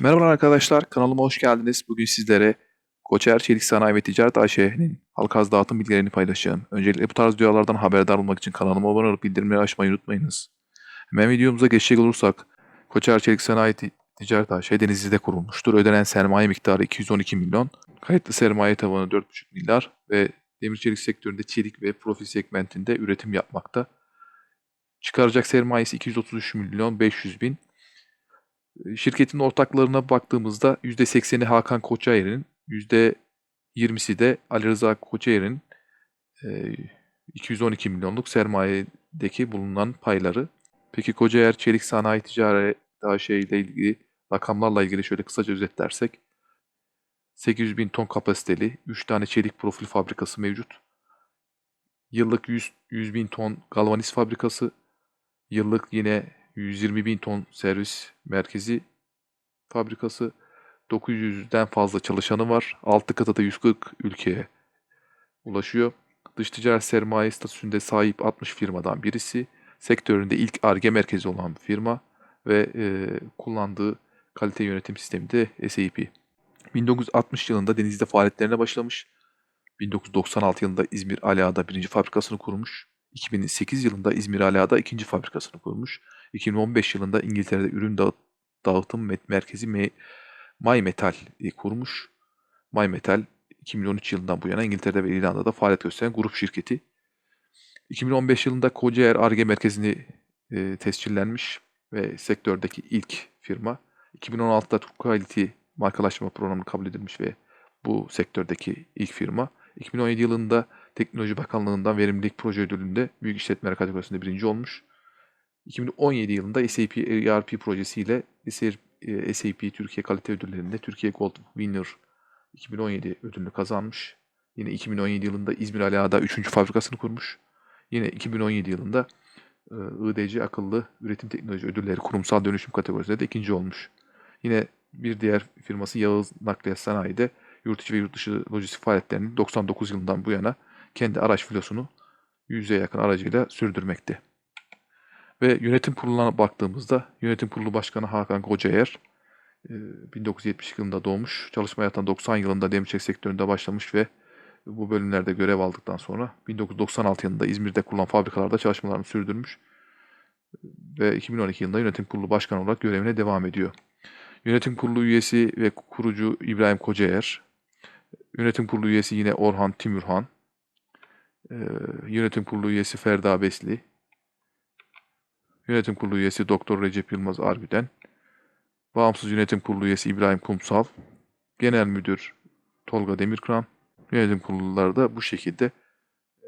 Merhabalar arkadaşlar, kanalıma hoş geldiniz. Bugün sizlere Koçer Çelik Sanayi ve Ticaret AŞ'nin halka dağıtım bilgilerini paylaşacağım. Öncelikle bu tarz videolardan haberdar olmak için kanalıma abone olup bildirimleri açmayı unutmayınız. Hemen videomuza geçecek olursak, Koçer Çelik Sanayi Ti- Ticaret AŞ Denizli'de kurulmuştur. Ödenen sermaye miktarı 212 milyon, kayıtlı sermaye tavanı 4,5 milyar ve demir çelik sektöründe çelik ve profil segmentinde üretim yapmakta. Çıkaracak sermayesi 233 milyon 500 bin. Şirketin ortaklarına baktığımızda %80'i Hakan Koçayer'in, %20'si de Ali Rıza Koçayer'in e, 212 milyonluk sermayedeki bulunan payları. Peki Kocayer Çelik Sanayi Ticaret AŞ ile ilgili rakamlarla ilgili şöyle kısaca özetlersek 800 bin ton kapasiteli 3 tane çelik profil fabrikası mevcut. Yıllık 100, 100 bin ton galvaniz fabrikası, Yıllık yine 120 bin ton servis merkezi fabrikası. 900'den fazla çalışanı var. 6 kıtada 140 ülkeye ulaşıyor. Dış ticaret sermaye statüsünde sahip 60 firmadan birisi. Sektöründe ilk ARGE merkezi olan firma ve e, kullandığı kalite yönetim sistemi de SAP. 1960 yılında denizde faaliyetlerine başlamış. 1996 yılında İzmir Ala'da birinci fabrikasını kurmuş. 2008 yılında İzmir Ala'da ikinci fabrikasını kurmuş. 2015 yılında İngiltere'de ürün dağıt, dağıtım merkezi Me- My Metal e, kurmuş. My Metal 2013 yılından bu yana İngiltere'de ve İrlanda'da faaliyet gösteren grup şirketi. 2015 yılında Kocaer Ar-Ge merkezini e, tescillenmiş ve sektördeki ilk firma. 2016'da Türk Quality markalaşma programı kabul edilmiş ve bu sektördeki ilk firma. 2017 yılında Teknoloji Bakanlığı'ndan verimlilik proje ödülünde büyük işletmeler kategorisinde birinci olmuş. 2017 yılında SAP ERP projesiyle e, SAP Türkiye Kalite Ödülleri'nde Türkiye Gold Winner 2017 ödülünü kazanmış. Yine 2017 yılında İzmir Ala'da 3. fabrikasını kurmuş. Yine 2017 yılında e, IDC Akıllı Üretim Teknoloji Ödülleri Kurumsal Dönüşüm kategorisinde de ikinci olmuş. Yine bir diğer firması Yağız Nakliyat Sanayi'de yurt içi ve yurt dışı lojistik faaliyetlerini 99 yılından bu yana kendi araç filosunu 100'e yakın aracıyla sürdürmekte. Ve yönetim kuruluna baktığımızda yönetim kurulu başkanı Hakan Kocaer e, 1970 yılında doğmuş. Çalışma hayatına 90 yılında demirçelik sektöründe başlamış ve bu bölümlerde görev aldıktan sonra 1996 yılında İzmir'de kurulan fabrikalarda çalışmalarını sürdürmüş ve 2012 yılında yönetim kurulu başkanı olarak görevine devam ediyor. Yönetim kurulu üyesi ve kurucu İbrahim Kocaer, yönetim kurulu üyesi yine Orhan Timurhan, ee, yönetim kurulu üyesi Ferda Besli, yönetim kurulu üyesi Doktor Recep Yılmaz Argüden, bağımsız yönetim kurulu üyesi İbrahim Kumsal, genel müdür Tolga Demirkıran, yönetim kurulları da bu şekilde.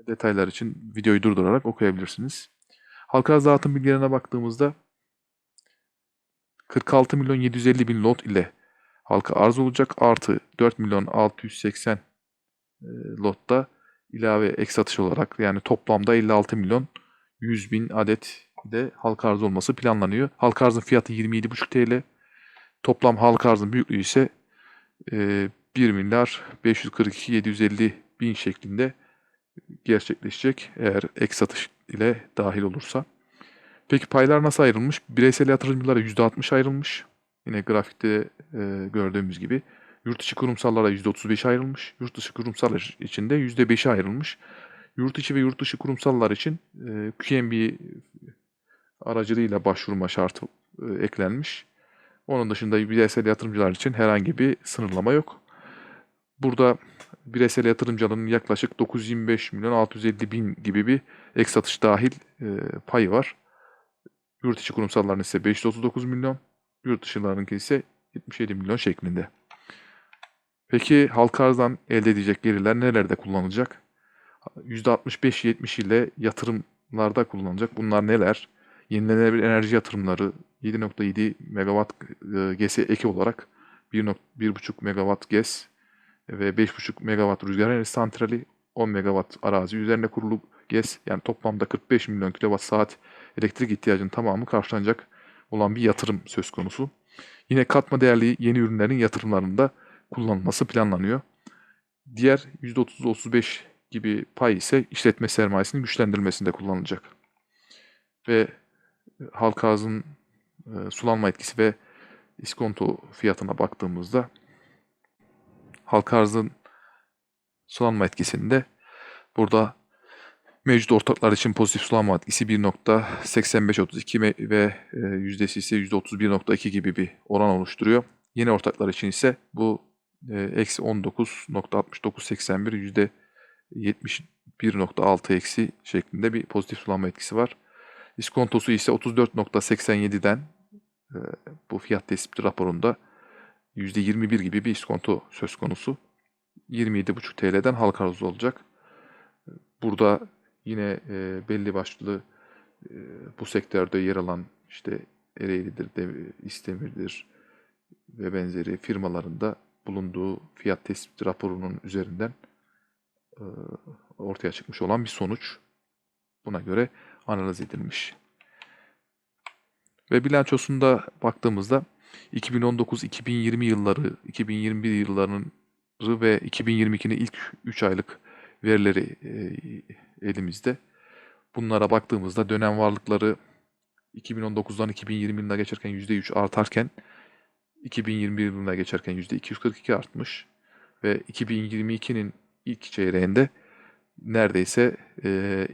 Detaylar için videoyu durdurarak okuyabilirsiniz. Halka arz dağıtım bilgilerine baktığımızda 46 milyon 750 bin lot ile halka arz olacak. Artı 4 milyon 680 e, lotta ilave ek satış olarak yani toplamda 56 milyon 100 bin adet de halka arz olması planlanıyor. Halka arzın fiyatı 27,5 TL. Toplam halka arzın büyüklüğü ise e, 1 milyar 542 750 bin şeklinde gerçekleşecek eğer ek satış ile dahil olursa. Peki paylar nasıl ayrılmış? Bireysel yatırımcılara %60 ayrılmış. Yine grafikte e, gördüğümüz gibi. Yurt içi kurumsallara %35 ayrılmış. Yurt dışı kurumsallar için de %5'e ayrılmış. Yurt içi ve yurt dışı kurumsallar için e, QNB aracılığıyla başvurma şartı e, eklenmiş. Onun dışında bireysel yatırımcılar için herhangi bir sınırlama yok. Burada bireysel yatırımcıların yaklaşık 925 milyon 650 bin gibi bir ek satış dahil e, payı var. Yurt içi kurumsalların ise 539 milyon, yurt dışılarınki ise 77 milyon şeklinde. Peki halka arzdan elde edecek gelirler nelerde kullanılacak? %65-70 ile yatırımlarda kullanılacak. Bunlar neler? Yenilenebilir enerji yatırımları 7.7 megawatt e, GES'e eki olarak 1.5 megawatt GES ve 5.5 megawatt rüzgar enerji santrali 10 megawatt arazi üzerine kurulu GES yani toplamda 45 milyon kilowatt saat elektrik ihtiyacının tamamı karşılanacak olan bir yatırım söz konusu. Yine katma değerli yeni ürünlerin yatırımlarında kullanılması planlanıyor. Diğer %30-35 gibi pay ise işletme sermayesinin güçlendirilmesinde kullanılacak. Ve halka arzın e, sulanma etkisi ve iskonto fiyatına baktığımızda halka arzın sulanma etkisinde burada mevcut ortaklar için pozitif sulanma etkisi 1.8532 me- ve e, yüzdesi ise %31.2 gibi bir oran oluşturuyor. Yeni ortaklar için ise bu e, eksi 19.6981 yüzde 71.6 eksi şeklinde bir pozitif sulanma etkisi var. İskontosu ise 34.87'den e, bu fiyat tespiti raporunda %21 gibi bir iskonto söz konusu. 27,5 TL'den halka arz olacak. Burada yine e, belli başlı e, bu sektörde yer alan işte Ereğli'dir, İstemir'dir ve benzeri firmalarında bulunduğu fiyat tespiti raporunun üzerinden e, ortaya çıkmış olan bir sonuç. Buna göre analiz edilmiş. Ve bilançosunda baktığımızda 2019-2020 yılları, 2021 yıllarının ve 2022'nin ilk 3 aylık verileri e, elimizde. Bunlara baktığımızda dönem varlıkları 2019'dan 2020 yılına geçerken %3 artarken 2021 yılına geçerken %242 artmış ve 2022'nin ilk çeyreğinde neredeyse e,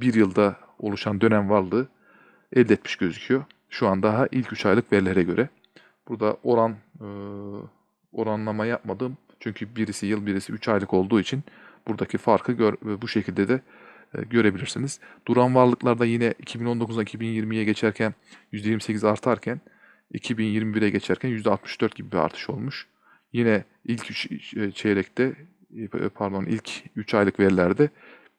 bir yılda oluşan dönem varlığı elde etmiş gözüküyor. Şu an daha ilk 3 aylık verilere göre. Burada oran e, oranlama yapmadım. Çünkü birisi yıl birisi 3 aylık olduğu için buradaki farkı gör, bu şekilde de e, görebilirsiniz. Duran varlıklarda yine 2019'dan 2020'ye geçerken %28 artarken 2021'e geçerken %64 gibi bir artış olmuş. Yine ilk üç e, çeyrekte e, pardon ilk 3 aylık verilerde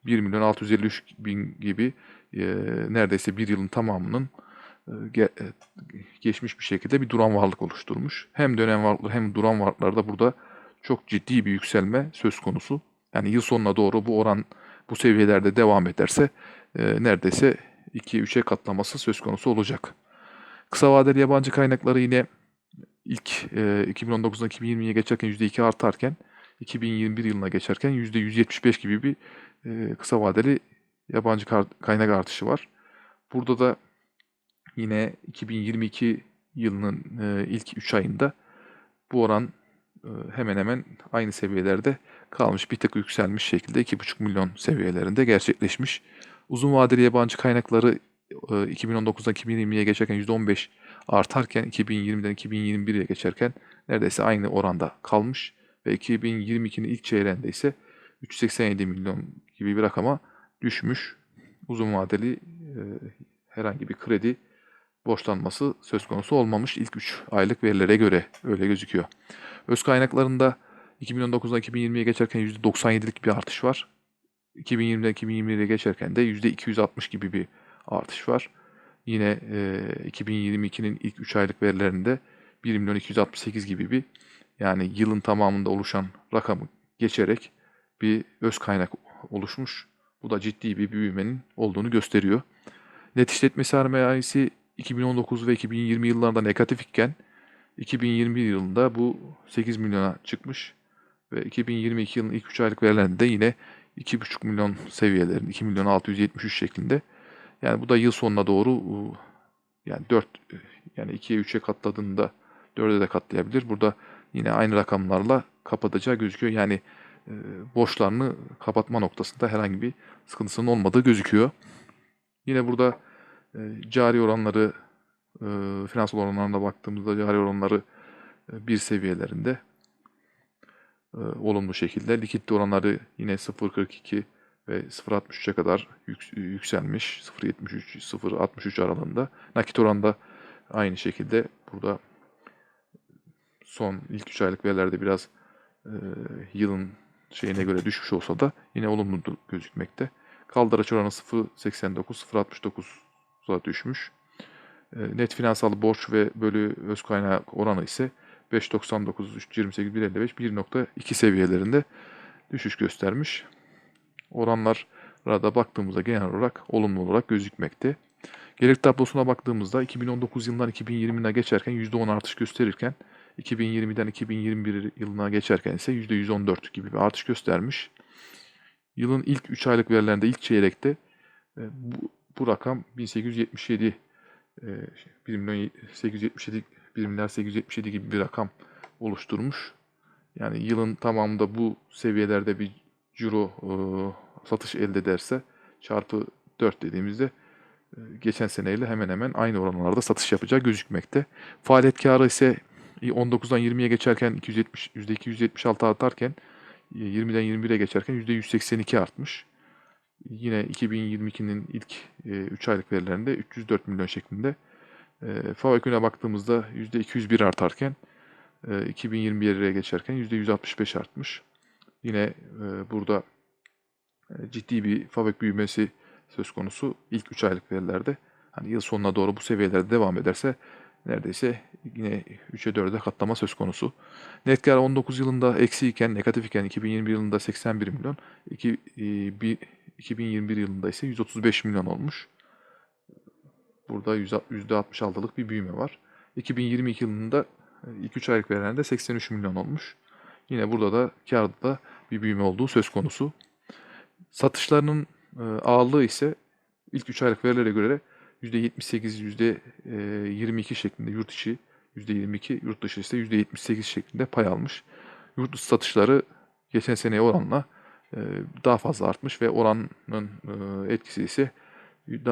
1 milyon 653 bin gibi e, neredeyse bir yılın tamamının ge- geçmiş bir şekilde bir duran varlık oluşturmuş. Hem dönem varlıkları hem duran varlıklarda burada çok ciddi bir yükselme söz konusu. Yani yıl sonuna doğru bu oran bu seviyelerde devam ederse neredeyse 2'ye 3'e katlaması söz konusu olacak. Kısa vadeli yabancı kaynakları yine ilk e, 2019'dan 2020'ye geçerken %2 artarken 2021 yılına geçerken %175 gibi bir e, kısa vadeli yabancı kaynak artışı var. Burada da yine 2022 yılının e, ilk 3 ayında bu oran e, hemen hemen aynı seviyelerde kalmış. Bir tık yükselmiş şekilde 2,5 milyon seviyelerinde gerçekleşmiş. Uzun vadeli yabancı kaynakları 2019'dan 2020'ye geçerken %15 artarken 2020'den 2021'e geçerken neredeyse aynı oranda kalmış ve 2022'nin ilk çeyreğinde ise 387 milyon gibi bir rakama düşmüş. Uzun vadeli e, herhangi bir kredi borçlanması söz konusu olmamış ilk 3 aylık verilere göre öyle gözüküyor. Öz kaynaklarında 2019'dan 2020'ye geçerken %97'lik bir artış var. 2020'den 2021'e geçerken de %260 gibi bir artış var. Yine e, 2022'nin ilk 3 aylık verilerinde 1 milyon 268 gibi bir yani yılın tamamında oluşan rakamı geçerek bir öz kaynak oluşmuş. Bu da ciddi bir büyümenin olduğunu gösteriyor. Net işletme sermayesi 2019 ve 2020 yıllarında negatif iken 2021 yılında bu 8 milyona çıkmış ve 2022 yılının ilk 3 aylık verilerinde yine 2,5 milyon seviyelerinde 2 milyon 673 şeklinde. Yani bu da yıl sonuna doğru yani 4 yani 2'ye 3'e katladığında 4'e de katlayabilir. Burada yine aynı rakamlarla kapatacağı gözüküyor. Yani e, borçlarını kapatma noktasında herhangi bir sıkıntısının olmadığı gözüküyor. Yine burada e, cari oranları e, finansal oranlarına baktığımızda cari oranları bir seviyelerinde olumlu şekilde. Likidite oranları yine 0.42 ve 0.63'e kadar yük- yükselmiş. 0.73 0.63 aralığında. Nakit oranda aynı şekilde burada son ilk 3 aylık verilerde biraz e, yılın şeyine göre düşmüş olsa da yine olumlu gözükmekte. Kaldıraç oranı 0.89 0.69'a düşmüş. E, Net finansal borç ve bölü öz kaynak oranı ise 5.99, 3.28, 1.55, 1.2 seviyelerinde düşüş göstermiş. Oranlara da baktığımızda genel olarak olumlu olarak gözükmekte. Gelir tablosuna baktığımızda 2019 yılından 2020 yılına geçerken %10 artış gösterirken 2020'den 2021 yılına geçerken ise %114 gibi bir artış göstermiş. Yılın ilk 3 aylık verilerinde ilk çeyrekte e, bu, bu rakam 1877 e, 1 milyon 877 1 milyar 877 gibi bir rakam oluşturmuş. Yani yılın tamamında bu seviyelerde bir ciro e, satış elde ederse çarpı 4 dediğimizde e, geçen seneyle hemen hemen aynı oranlarda satış yapacağı gözükmekte. Faaliyet karı ise 19'dan 20'ye geçerken 270 %276 artarken e, 20'den 21'e geçerken %182 artmış. Yine 2022'nin ilk 3 aylık verilerinde 304 milyon şeklinde. E, FAVÖK'üne baktığımızda %201 artarken e, 2021'e geçerken %165 artmış. Yine e, burada e, ciddi bir FAVÖK büyümesi söz konusu ilk 3 aylık verilerde. Hani yıl sonuna doğru bu seviyelerde devam ederse neredeyse yine 3'e 4'e katlama söz konusu. Net kar 19 yılında eksi iken, negatif iken 2021 yılında 81 milyon, iki, e, bir, 2021 yılında ise 135 milyon olmuş. Burada %66'lık bir büyüme var. 2022 yılında e, ilk 3 aylık verilerinde 83 milyon olmuş. Yine burada da karda da bir büyüme olduğu söz konusu. Satışlarının e, ağırlığı ise ilk 3 aylık verilere göre %78, %22 şeklinde yurt içi, %22, yurt dışı ise %78 şeklinde pay almış. Yurt dışı satışları geçen seneye oranla e, daha fazla artmış ve oranın e, etkisi ise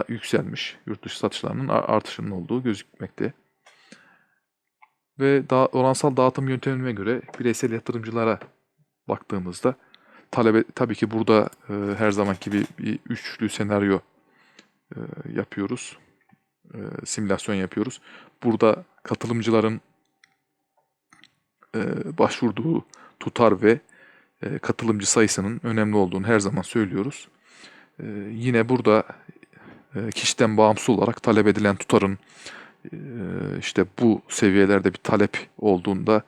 yükselmiş. Yurt dışı satışlarının artışının olduğu gözükmekte. Ve da, oransal dağıtım yöntemine göre bireysel yatırımcılara baktığımızda talebe tabii ki burada e, her zamanki gibi bir üçlü senaryo e, yapıyoruz. E, simülasyon yapıyoruz. Burada katılımcıların e, başvurduğu tutar ve e, katılımcı sayısının önemli olduğunu her zaman söylüyoruz. E, yine burada e, kişiden bağımsız olarak talep edilen tutarın e, işte bu seviyelerde bir talep olduğunda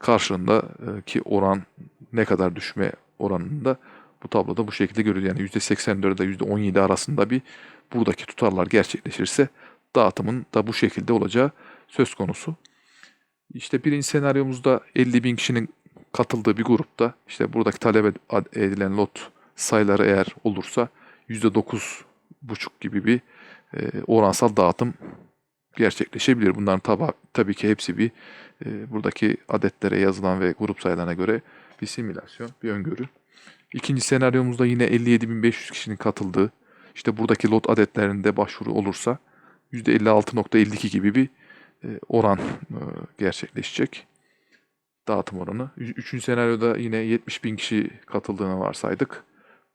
karşılığında e, ki oran ne kadar düşme oranında bu tabloda bu şekilde görülüyor. Yani %84 ile %17 arasında bir buradaki tutarlar gerçekleşirse dağıtımın da bu şekilde olacağı söz konusu. İşte birinci senaryomuzda 50 bin kişinin katıldığı bir grupta işte buradaki talep edilen lot sayıları eğer olursa %9 buçuk gibi bir e, oransal dağıtım gerçekleşebilir. Bunların taba, tabii ki hepsi bir e, buradaki adetlere yazılan ve grup sayılarına göre bir simülasyon, bir öngörü. İkinci senaryomuzda yine 57.500 kişinin katıldığı, işte buradaki lot adetlerinde başvuru olursa %56.52 gibi bir e, oran e, gerçekleşecek. Dağıtım oranı. Üçüncü senaryoda yine 70 bin kişi katıldığını varsaydık.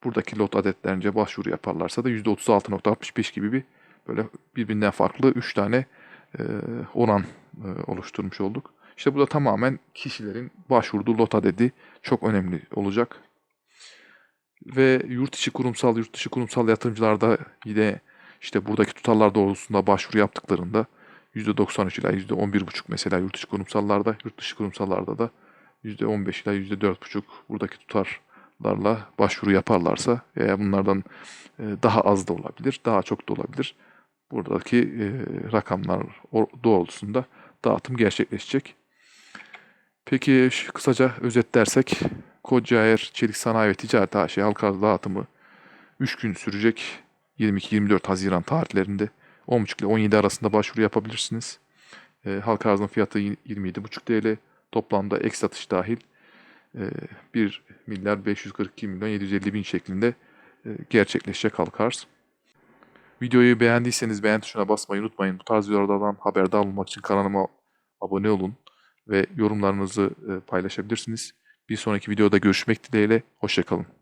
Buradaki lot adetlerince başvuru yaparlarsa da %36.65 gibi bir böyle birbirinden farklı 3 tane e, oran oluşturmuş olduk. İşte burada tamamen kişilerin başvurduğu lot adedi çok önemli olacak. Ve yurt içi kurumsal, yurt dışı kurumsal yatırımcılarda yine işte buradaki tutarlar doğrultusunda başvuru yaptıklarında %93 ila %11,5 mesela yurt içi kurumsallarda, yurt dışı kurumsallarda da %15 ila %4,5 buradaki tutarlarla başvuru yaparlarsa veya bunlardan e, daha az da olabilir, daha çok da olabilir. Buradaki e, rakamlar doğrultusunda dağıtım gerçekleşecek. Peki kısaca özetlersek Kocaer Çelik Sanayi ve Ticaret AŞ halka dağıtımı 3 gün sürecek 22-24 Haziran tarihlerinde 10.30 ile 17 arasında başvuru yapabilirsiniz. E, halka arzının fiyatı 27.5 TL. Toplamda ek satış dahil e, 1 milyar 542 milyon 750 bin şeklinde e, gerçekleşecek halka arz. Videoyu beğendiyseniz beğen tuşuna basmayı unutmayın. Bu tarz videolardan haberdar olmak için kanalıma abone olun ve yorumlarınızı paylaşabilirsiniz. Bir sonraki videoda görüşmek dileğiyle. Hoşçakalın.